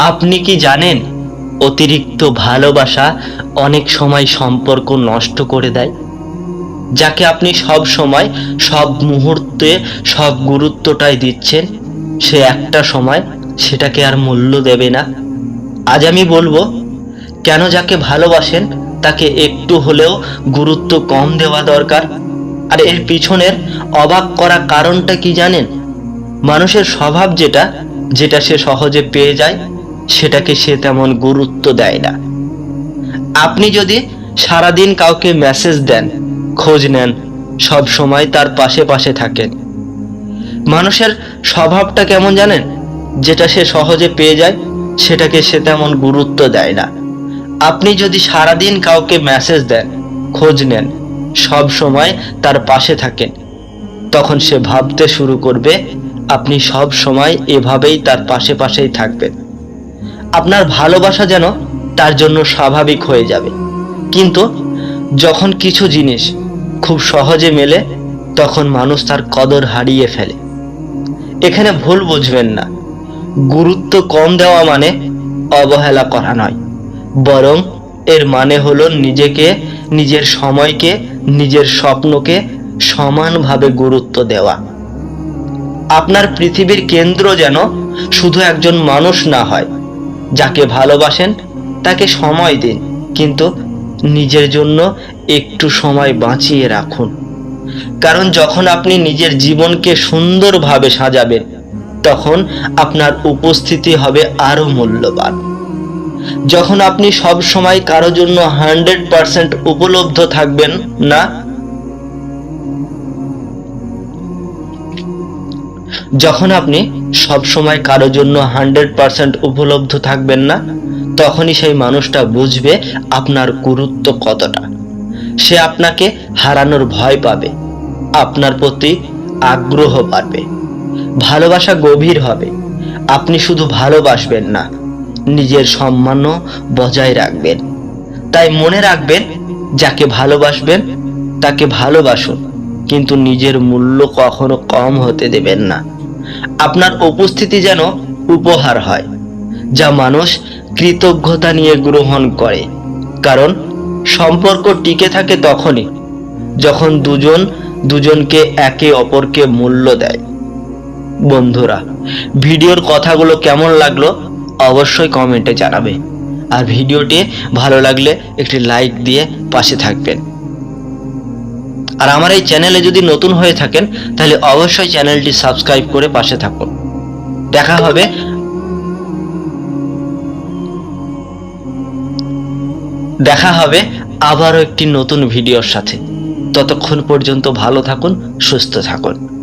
আপনি কি জানেন, অতিরিক্ত ভালোবাসা অনেক সময় সম্পর্ক নষ্ট করে দেয়? যাকে আপনি সব সময়, সব মুহূর্তে, সব গুরুত্বটাই দিচ্ছেন, সে একটা সময় সেটাকে আর মূল্য দেবে না। আজ আমি বলব, কেন যাকে ভালোবাসেন, তাকে একটু হলেও গুরুত্ব কম দেওয়া দরকার। আর এর পিছনের অবাক করা কারণটা কি জানেন? মানুষের স্বভাব যেটা যেটা সে সহজে পেয়ে যায়। সেটাকে সে তেমন গুরুত্ব দেয় না। আপনি যদি সারাদিন কাউকে মেসেজ দেন, খোঁজ নেন, সব সময় তার পাশে পাশে থাকেন। মানুষের স্বভাবটা কেমন জানেন? যেটা সে সহজে পেয়ে যায়, সেটাকে সে তেমন গুরুত্ব দেয় না। আপনি যদি সারাদিন কাউকে মেসেজ দেন, খোঁজ নেন, সব সময় তার পাশে থাকেন, তখন সে ভাবতে শুরু করবে, আপনি সব সময় এভাবেই তার পাশে পাশেই থাকবেন। আপনার ভালোবাসা যেন তার জন্য স্বাভাবিক হয়ে যাবে। কিন্তু যখন কিছু জিনিস খুব সহজে মেলে, তখন মানুষ তার কদর হারিয়ে ফেলে। এখানে ভুল বুঝবেন না। গুরুত্ব কম দেওয়া মানে অবহেলা করা নয়। বরং এর মানে হলো নিজেকে, নিজের সময়কে, নিজের স্বপ্নকে সমানভাবে গুরুত্ব দেওয়া। আপনার পৃথিবীর কেন্দ্র যেন শুধু একজন মানুষ না হয় যাকে ভালোবাসেন, তাকে সময় দিন, কিন্তু নিজের জন্য একটু সময় বাঁচিয়ে রাখুন। কারণ যখন আপনি নিজের জীবনকে সুন্দরভাবে সাজাবেন, তখন আপনার উপস্থিতি হবে আরও মূল্যবান। যখন আপনি সব সময় কারও জন্য হান্ড্রেড পার্সেন্ট উপলব্ধ থাকবেন না যখন আপনি সব সময় কারও জন্য হান্ড্রেড পার্সেন্ট উপলব্ধ থাকবেন না, তখনই সেই মানুষটা বুঝবে আপনার গুরুত্ব কতটা। সে আপনাকে হারানোর ভয় পাবে, আপনার প্রতি আগ্রহ বাড়বে, ভালোবাসা গভীর হবে, আপনি শুধু ভালোবাসবেন না, নিজের সম্মানও বজায় রাখবেন। তাই মনে রাখবেন, যাকে ভালোবাসবেন, তাকে ভালোবাসুন, কিন্তু নিজের মূল্য কখনো কম হতে দেবেন না। আপনার উপস্থিতি যেন উপহার হয়, যা মানুষ কৃতজ্ঞতা নিয়ে গ্রহণ করে। কারণ সম্পর্ক টিকে থাকে তখনই, যখন দুজন দুজনকে একে অপরকে মূল্য দেয়। বন্ধুরা, ভিডিওর কথাগুলো কেমন লাগল অবশ্যই কমেন্টে জানাবে। আর ভিডিওটি ভালো লাগলে একটি লাইক দিয়ে পাশে থাকবেন। আর আমার এই চ্যানেলে যদি নতুন হয়ে থাকেন, তাহলে অবশ্যই চ্যানেলটি সাবস্ক্রাইব করে পাশে থাকুন। দেখা হবে। দেখা হবে আবারও একটি নতুন ভিডিওর সাথে। ততক্ষণ পর্যন্ত ভালো থাকুন, সুস্থ থাকুন।